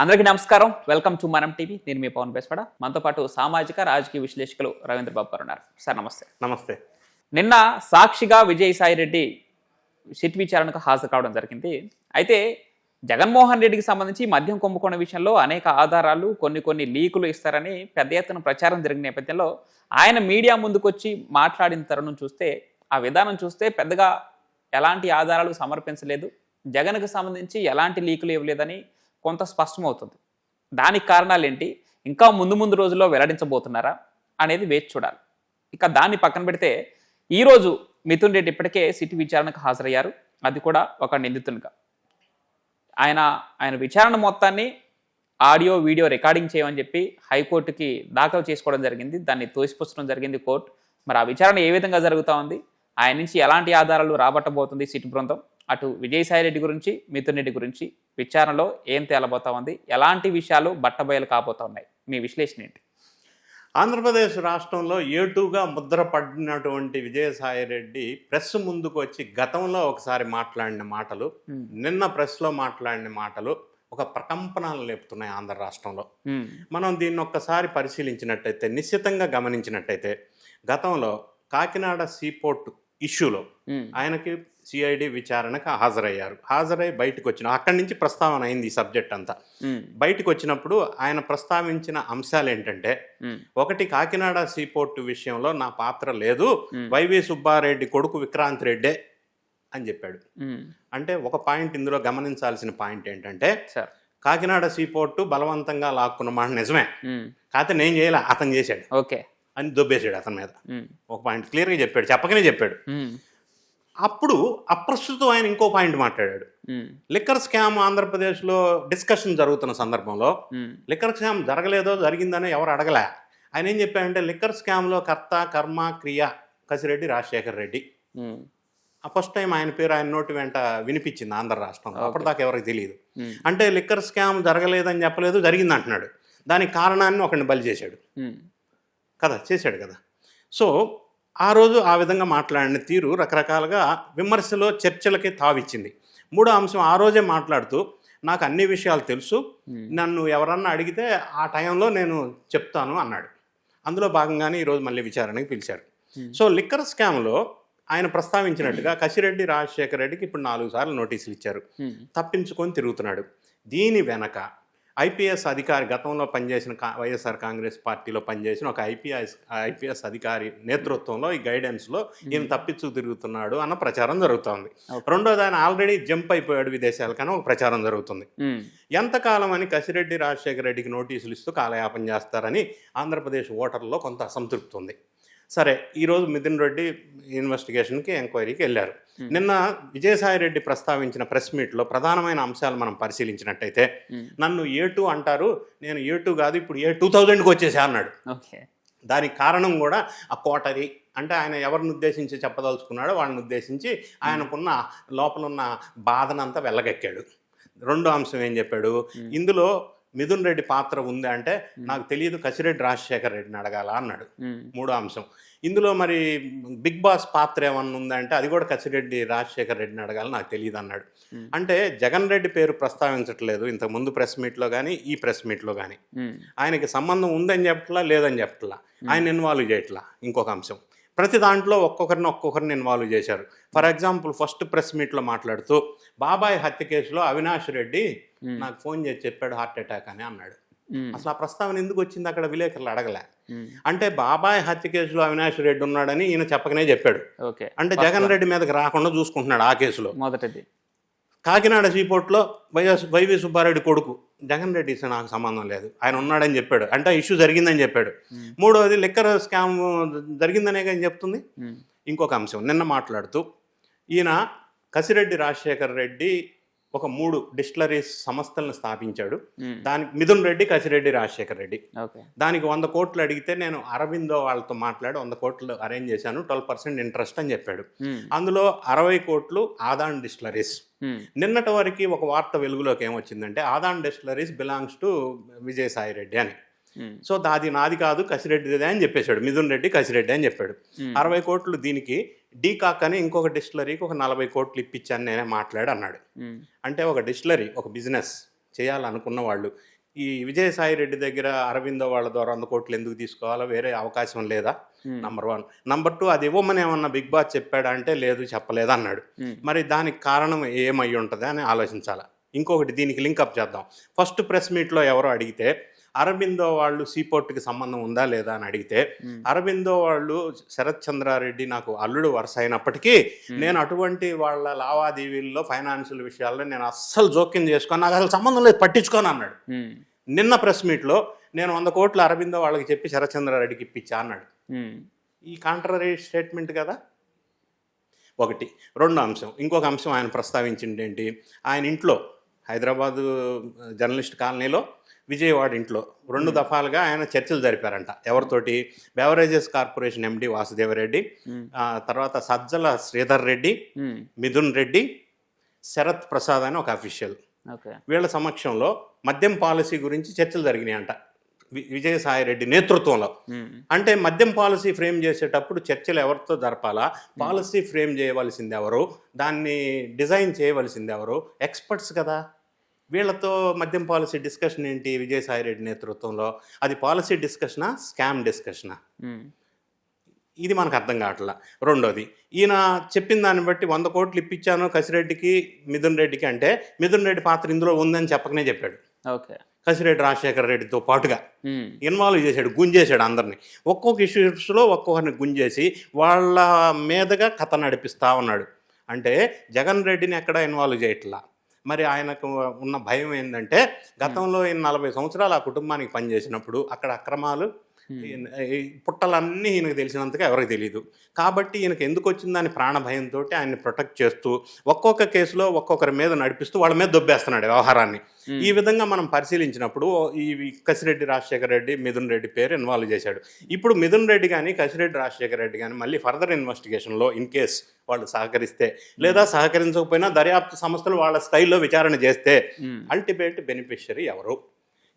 అందరికీ నమస్కారం. Welcome to Manam TV. నేను మీ పవన్ బేస్పడ మనతో పాటు సామాజిక రాజకీయ విశ్లేషకులు రవీంద్ర బాబు గారు ఉన్నారు. సార్ నమస్తే. నమస్తే. నిన్న సాక్షిగా విజయసాయి రెడ్డి సిట్ విచారణకు హాజరు కావడం జరిగింది. అయితే జగన్మోహన్ రెడ్డికి సంబంధించి మద్యం కుంభకోణం విషయంలో అనేక ఆధారాలు కొన్ని కొన్ని లీకులు ఇస్తారని పెద్ద ఎత్తున ప్రచారం జరిగిన నేపథ్యంలో ఆయన మీడియా ముందుకొచ్చి మాట్లాడిన తరుణం చూస్తే ఆ విధానం చూస్తే పెద్దగా ఎలాంటి ఆధారాలు సమర్పించలేదు. జగన్కు సంబంధించి ఎలాంటి లీకులు ఇవ్వలేదని కొంత స్పష్టమవుతుంది. దానికి కారణాలు ఏంటి ఇంకా ముందు ముందు రోజుల్లో వెల్లడించబోతున్నారా అనేది వేచి చూడాలి. ఇక దాన్ని పక్కన పెడితే ఈరోజు మిథున్ రెడ్డి ఇప్పటికే సిటీ విచారణకు హాజరయ్యారు. అది కూడా ఒక నిందితునిగా. ఆయన ఆయన విచారణ మొత్తాన్ని ఆడియో వీడియో రికార్డింగ్ చేయమని చెప్పి హైకోర్టుకి దాఖలు చేసుకోవడం జరిగింది. దాన్ని తోసిపుచ్చడం జరిగింది కోర్టు. మరి ఆ విచారణ ఏ విధంగా జరుగుతూ ఉంది? ఆయన నుంచి ఎలాంటి ఆధారాలు రాబట్టబోతుంది సిటీ బృందం? అటు విజయసాయి రెడ్డి గురించి మిథున్ రెడ్డి గురించి విచారణలో ఏం తేలబోతా ఉంది? ఎలాంటి విషయాలు బట్టబయలు కాబోతా ఉన్నాయి? మీ విశ్లేషణ ఏంటి? ఆంధ్రప్రదేశ్ రాష్ట్రంలో ఏటుగా ముద్ర పడినటువంటి విజయసాయి రెడ్డి ప్రెస్ ముందుకు వచ్చి గతంలో ఒకసారి మాట్లాడిన మాటలు నిన్న ప్రెస్లో మాట్లాడిన మాటలు ఒక ప్రకంపనలు లేపుతున్నాయి ఆంధ్ర రాష్ట్రంలో. మనం దీన్ని ఒక్కసారి పరిశీలించినట్టయితే నిశ్చితంగా గమనించినట్టయితే గతంలో కాకినాడ సీపోర్ట్ ఇష్యూలో ఆయనకి సిఐడి విచారణకు హాజరయ్యారు. హాజరై బయటకు వచ్చిన అక్కడి నుంచి ప్రస్తావన అయింది ఈ సబ్జెక్ట్ అంతా. బయటకు వచ్చినప్పుడు ఆయన ప్రస్తావించిన అంశాలు ఏంటంటే ఒకటి కాకినాడ సీపోర్టు విషయంలో నా పాత్ర లేదు వైవి సుబ్బారెడ్డి కొడుకు విక్రాంత్ రెడ్డే అని చెప్పాడు. అంటే ఒక పాయింట్ ఇందులో గమనించాల్సిన పాయింట్ ఏంటంటే కాకినాడ సీపోర్టు బలవంతంగా లాక్కున్న మాట నిజమే. కాకపోతే నేను చేయలే అతను చేశాడు. ఓకే. అని దొబ్బేశాడు అతని మీద. ఒక పాయింట్ క్లియర్గా చెప్పాడు చెప్పకనే చెప్పాడు. అప్పుడు అప్రస్తుతం ఆయన ఇంకో పాయింట్ మాట్లాడాడు. లిక్కర్ స్కామ్ ఆంధ్రప్రదేశ్లో డిస్కషన్ జరుగుతున్న సందర్భంలో లిక్కర్ స్కామ్ జరగలేదో జరిగిందని ఎవరు అడగలే. ఆయన ఏం చెప్పారంటే లిక్కర్ స్కామ్లో కర్త కర్మ క్రియ కసిరెడ్డి రాజశేఖర్ రెడ్డి. ఆ ఫస్ట్ టైం ఆయన పేరు ఆయన నోటి వెంట వినిపించింది ఆంధ్ర రాష్ట్రంలో. అప్పటిదాకా ఎవరికి తెలియదు. అంటే లిక్కర్ స్కామ్ జరగలేదని చెప్పలేదు జరిగింది అంటున్నాడు దానికి కారణాన్ని ఒకరిని బలి చేశాడు. కదా చేశాడు కదా. సో ఆ రోజు ఆ విధంగా మాట్లాడిన తీరు రకరకాలుగా విమర్శలో చర్చలకి తావిచ్చింది. మూడో అంశం ఆ రోజే మాట్లాడుతూ నాకు అన్ని విషయాలు తెలుసు. నన్ను ఎవరన్నా అడిగితే ఆ టైంలో నేను చెప్తాను అన్నాడు. అందులో భాగంగానే ఈరోజు మళ్ళీ విచారణకి పిలిచారు. సో లిక్కర్ స్కామ్లో ఆయన ప్రస్తావించినట్టుగా కసిరెడ్డి రాజశేఖర రెడ్డికి ఇప్పుడు నాలుగు సార్లు నోటీసులు ఇచ్చారు. తప్పించుకొని తిరుగుతున్నాడు. దీని వెనక ఐపీఎస్ అధికారి గతంలో పనిచేసిన కా వైఎస్ఆర్ కాంగ్రెస్ పార్టీలో పనిచేసిన ఒక ఐపీఎస్ ఐపీఎస్ అధికారి నేతృత్వంలో ఈ గైడెన్స్లో ఈయన తప్పించు తిరుగుతున్నాడు అన్న ప్రచారం జరుగుతోంది. రెండోది ఆయన ఆల్రెడీ జంప్ అయిపోయాడు విదేశాలకని ఒక ప్రచారం జరుగుతుంది. ఎంతకాలం అని కసిరెడ్డి రాజశేఖర రెడ్డికి నోటీసులు ఇస్తూ కాలయాపన చేస్తారని ఆంధ్రప్రదేశ్ ఓటర్లో కొంత అసంతృప్తి ఉంది. సరే ఈరోజు మిథున్ రెడ్డి ఇన్వెస్టిగేషన్కి ఎంక్వైరీకి వెళ్ళారు. నిన్న విజయసాయి రెడ్డి ప్రస్తావించిన ప్రెస్ మీట్లో ప్రధానమైన అంశాలు మనం పరిశీలించినట్టయితే నన్ను ఏ టూ అంటారు నేను ఏ టూ కాదు ఇప్పుడు ఏ టూ థౌజండ్కి వచ్చేసా అన్నాడు. ఓకే. దానికి కారణం కూడా ఆ కోటరీ. అంటే ఆయన ఎవరిని ఉద్దేశించి చెప్పదలుచుకున్నాడో వాళ్ళని ఉద్దేశించి ఆయనకున్న లోపల ఉన్న బాధనంతా వెళ్ళగెక్కాడు రెండో అంశం ఏం చెప్పాడు. ఇందులో మిథున్ రెడ్డి పాత్ర ఉంది అంటే నాకు తెలియదు కసిరెడ్డి రాజశేఖర్ రెడ్డిని అడగాల అన్నాడు. మూడో అంశం. ఇందులో మరి బిగ్ బాస్ పాత్ర ఏమన్నా ఉందంటే అది కూడా కసిరెడ్డి రాజశేఖర్ రెడ్డిని అడగాలి నాకు తెలియదు అన్నాడు. అంటే జగన్ రెడ్డి పేరు ప్రస్తావించట్లేదు ఇంతకు ముందు ప్రెస్ మీట్లో కానీ ఈ ప్రెస్ మీట్లో కానీ ఆయనకి సంబంధం ఉందని చెప్పట్లా లేదని చెప్పట్లా. ఆయన ఇన్వాల్వ్ చేయట్లా. ఇంకొక అంశం. ప్రతి దాంట్లో ఒక్కొక్కరిని ఒక్కొక్కరిని ఇన్వాల్వ్ చేశారు. ఫర్ ఎగ్జాంపుల్ ఫస్ట్ ప్రెస్ మీట్లో మాట్లాడుతూ బాబాయ్ హత్య కేసులో అవినాష్ రెడ్డి నాకు ఫోన్ చేసి చెప్పాడు హార్ట్ అటాక్ అని అన్నాడు. అసలు ఆ ప్రస్తావన ఎందుకు వచ్చింది? అక్కడ విలేకరులు అడగలే. అంటే బాబాయ్ హత్య కేసులో అవినాష్ రెడ్డి ఉన్నాడని ఈయన చెప్పకనే చెప్పాడు. ఓకే. అంటే జగన్ రెడ్డి మీదకి రాకుండా చూసుకుంటున్నాడు ఆ కేసులో. మొదటిది. కాకినాడ సీపోర్ట్లో వైఎస్ వైవి సుబ్బారెడ్డి కొడుకు. జగన్ రెడ్డి ఇస్తే నాకు సంబంధం లేదు. ఆయన ఉన్నాడని చెప్పాడు. అంటే ఇష్యూ జరిగిందని చెప్పాడు. ఉమ్, మూడవది లిక్కర్ స్కామ్ జరిగిందనే కానీ చెప్తుంది. ఇంకొక అంశం నిన్న మాట్లాడుతూ ఈయన కసిరెడ్డి రాజశేఖర్ రెడ్డి ఒక మూడు డిస్టిలరీస్ సంస్థలను స్థాపించాడు. దానికి మిథున్ రెడ్డి కసిరెడ్డి రాజశేఖర్ రెడ్డి. దానికి వంద కోట్లు అడిగితే నేను అరవిందో వాళ్ళతో మాట్లాడి వంద కోట్లు అరేంజ్ చేశాను ట్వెల్వ్ పర్సెంట్ ఇంట్రెస్ట్ అని చెప్పాడు. అందులో అరవై కోట్లు ఆదాన్ డిస్టిలరీస్. నిన్నటి వరకు ఒక వార్త వెలుగులోకి ఏమొచ్చిందంటే Adan distilleries belongs to Vijayasai Reddy అని. సో అది నాది కాదు కసిరెడ్డిదే అని చెప్పేశాడు. మిథున్ రెడ్డి కసిరెడ్డి అని చెప్పాడు. ఉమ్, అరవై కోట్లు దీనికి డీకాక్ అని ఇంకొక డిస్టిలరీకి ఒక నలభై కోట్లు ఇప్పించాను నేనే మాట్లాడి అన్నాడు ఉమ్, అంటే ఒక డిస్టిలరీ ఒక బిజినెస్ చేయాలనుకున్న వాళ్ళు. ఈ విజయసాయి రెడ్డి దగ్గర అరవిందో వాళ్ళ ద్వారా వంద కోట్లు ఎందుకు తీసుకోవాలో వేరే అవకాశం లేదా? నంబర్ వన్ నంబర్ టూ అది ఇవ్వమని ఏమన్నా బిగ్ బాస్ చెప్పాడా అంటే లేదు చెప్పలేదు అన్నాడు Hmm. మరి దానికి కారణం ఏమై ఉంటుంది అని ఆలోచించాలి? ఇంకొకటి దీనికి లింకప్ చేద్దాం. ఫస్ట్ ప్రెస్ మీట్లో ఎవరో అడిగితే అరబిందో వాళ్ళు సీపోర్ట్కి సంబంధం ఉందా లేదా అని అడిగితే. అరబిందో వాళ్ళు శరత్ చంద్రారెడ్డి నాకు అల్లుడు వరుస అయినప్పటికీ నేను అటువంటి వాళ్ళ లావాదేవీల్లో ఫైనాన్షియల్ విషయాల్లో నేను అస్సలు జోక్యం చేసుకొని. నాకు అసలు సంబంధం లేదు పట్టించుకొని అన్నాడు. నిన్న ప్రెస్ మీట్లో నేను వంద కోట్లు అరబిందో వాళ్ళకి చెప్పి శరత్చంద్రారెడ్డికి ఇప్పించా అన్నాడు. ఈ కాంట్రరీ స్టేట్మెంట్ కదా? ఒకటి. రెండో అంశం. ఇంకొక అంశం ఆయన ప్రస్తావించింది ఏంటి ఆయన ఇంట్లో హైదరాబాదు జర్నలిస్ట్ కాలనీలో విజయవాడ ఇంట్లో రెండు దఫాలుగా ఆయన చర్చలు జరిపారంట. ఎవరితోటి? బెవరేజెస్ కార్పొరేషన్ ఎండి వాసుదేవరెడ్డి తర్వాత సజ్జల శ్రీధర్ రెడ్డి మిథున్ రెడ్డి శరత్ ప్రసాద్ అని ఒక అఫీషియల్. ఓకే. వీళ్ళ సమక్షంలో మద్యం పాలసీ గురించి చర్చలు జరిగినాయంట. వి- విజయసాయి రెడ్డి నేతృత్వంలో అంటే మద్యం పాలసీ ఫ్రేమ్ చేసేటప్పుడు చర్చలు ఎవరితో జరపాలా? పాలసీ ఫ్రేమ్ చేయవలసింది ఎవరు దాన్ని డిజైన్ చేయవలసింది ఎవరు ఎక్స్పర్ట్స్ కదా. వీళ్ళతో మద్యం పాలసీ డిస్కషన్ ఏంటి విజయసాయి రెడ్డి నేతృత్వంలో? అది పాలసీ డిస్కషనా స్కామ్ డిస్కషనా? ఇది మనకు అర్థం కావట్లా. రెండోది ఈయన చెప్పిన దాన్ని బట్టి వంద కోట్లు ఇప్పించాను కసిరెడ్డికి మిథున్ రెడ్డికి అంటే మిథున్ రెడ్డి పాత్ర ఇందులో ఉందని చెప్పకనే చెప్పాడు. ఓకే. కసిరెడ్డి రాజశేఖర రెడ్డితో పాటుగా ఇన్వాల్వ్ చేశాడు గుంజేశాడు అందరిని. ఒక్కొక్క ఇష్యూస్లో ఒక్కొక్కరిని గుంజేసి వాళ్ళ మీదుగా కథ నడిపిస్తా ఉన్నాడు. అంటే జగన్ రెడ్డిని ఎక్కడ ఇన్వాల్వ్ చేయట్లా? మరి ఆయనకు ఉన్న భయం ఏంటంటే గతంలో నలభై సంవత్సరాలు ఆ కుటుంబానికి పనిచేసినప్పుడు అక్కడ అక్రమాలు పుట్టలన్నీ ఈయనకు తెలిసినంతగా ఎవరికి తెలియదు కాబట్టి ఈయనకు ఎందుకు వచ్చిందని ప్రాణ భయంతో ఆయన్ని ప్రొటెక్ట్ చేస్తూ ఒక్కొక్క కేసులో ఒక్కొక్కరి మీద నడిపిస్తూ వాళ్ళ మీద దొబ్బేస్తున్నాడు వ్యవహారాన్ని. ఈ విధంగా మనం పరిశీలించినప్పుడు ఈ కసిరెడ్డి రాజశేఖర రెడ్డి మిథున్ రెడ్డి పేరు ఇన్వాల్వ్ చేశాడు. ఇప్పుడు మిథున్ రెడ్డి కానీ కసిరెడ్డి రాజశేఖర రెడ్డి కానీ మళ్ళీ ఫర్దర్ ఇన్వెస్టిగేషన్లో ఇన్ కేస్ వాళ్ళు సహకరిస్తే లేదా సహకరించకపోయినా దర్యాప్తు సంస్థలు వాళ్ళ స్థాయిలో విచారణ చేస్తే అల్టిమేట్ బెనిఫిషరీ ఎవరు?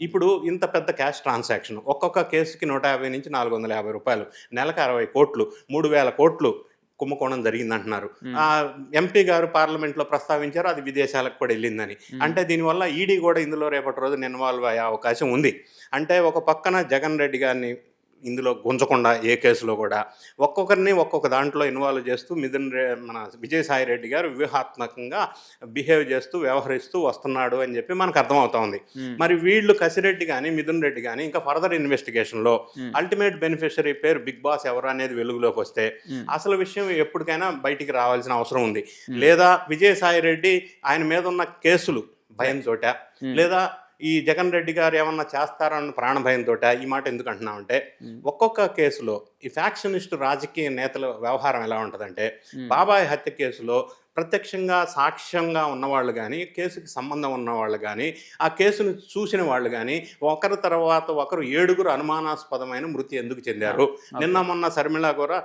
ఇప్పుడు ఇంత పెద్ద క్యాష్ ట్రాన్సాక్షన్. ఒక్కొక్క కేసుకి నూట యాభై నుంచి నాలుగు వందల యాభై రూపాయలు. నెలకు అరవై కోట్లు మూడు వేల కోట్లు కుంభకోణం జరిగిందంటున్నారు. ఆ ఎంపీ గారు పార్లమెంట్లో ప్రస్తావించారు అది విదేశాలకు కూడా వెళ్ళిందని. అంటే దీనివల్ల ఈడీ కూడా ఇందులో రేపటి రోజు ఇన్వాల్వ్ అయ్యే అవకాశం ఉంది. అంటే ఒక పక్కన జగన్ రెడ్డి గారిని ఇందులో గుంజకుండా ఏ కేసులో కూడా ఒక్కొక్కరిని ఒక్కొక్క దాంట్లో ఇన్వాల్వ్ చేస్తూ మిథున్ రె మన విజయసాయి రెడ్డి గారు వ్యూహాత్మకంగా బిహేవ్ చేస్తూ వ్యవహరిస్తూ వస్తున్నాడు అని చెప్పి మనకు అర్థమవుతోంది మరి వీళ్ళు కసిరెడ్డి కానీ మిథున్ రెడ్డి కానీ ఇంకా ఫర్దర్ ఇన్వెస్టిగేషన్లో అల్టిమేట్ బెనిఫిషరీ పేరు బిగ్ బాస్ ఎవరు అనేది వెలుగులోకి వస్తే అసలు విషయం ఎప్పటికైనా బయటికి రావాల్సిన అవసరం ఉంది. లేదా విజయసాయి రెడ్డి ఆయన మీద ఉన్న కేసులు భయంతోట లేదా ఈ జగన్ రెడ్డి గారు ఏమన్నా చేస్తారన్న ప్రాణ భయంతో ఈ మాట ఎందుకు అంటున్నామంటే ఒక్కొక్క కేసులో ఈ ఫ్యాక్షనిస్ట్ రాజకీయ నేతల వ్యవహారం ఎలా ఉంటుందంటే బాబాయ్ హత్య కేసులో ప్రత్యక్షంగా సాక్ష్యంగా ఉన్నవాళ్ళు కానీ కేసుకి సంబంధం ఉన్నవాళ్ళు కానీ ఆ కేసును చూసిన వాళ్ళు కానీ ఒకరి తర్వాత ఒకరు ఏడుగురు అనుమానాస్పదమైన మృతి ఎందుకు చెందారు? నిన్న మొన్న శర్మిళ కూడా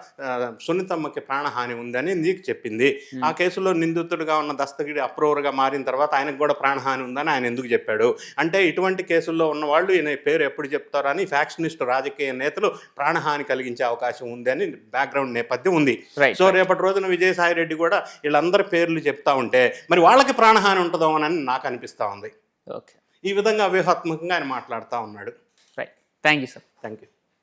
సునీతమ్మకి ప్రాణహాని ఉందని నీకు చెప్పింది. ఆ కేసులో నిందితుడిగా ఉన్న దస్తగిరి అప్రూవర్గా మారిన తర్వాత ఆయనకు కూడా ప్రాణహాని ఉందని ఆయన ఎందుకు చెప్పాడు? అంటే ఇటువంటి కేసుల్లో ఉన్న వాళ్ళు ఈయన పేరు ఎప్పుడు చెప్తారని ఫ్యాక్షనిస్ట్ రాజకీయ నేతలు ప్రాణహాని కలిగించే అవకాశం ఉంది అని బ్యాక్గ్రౌండ్ నేపథ్యం ఉంది. సో రేపటి రోజున విజయసాయి రెడ్డి కూడా వీళ్ళందరి పేర్లు చెప్తా ఉంటే మరి వాళ్ళకి ప్రాణహాని ఉంటుందో అని నాకు అనిపిస్తా ఉంది. ఓకే ఈ విధంగా వ్యూహాత్మకంగా ఆయన మాట్లాడుతూ ఉన్నాడు. Right thank you sir thank you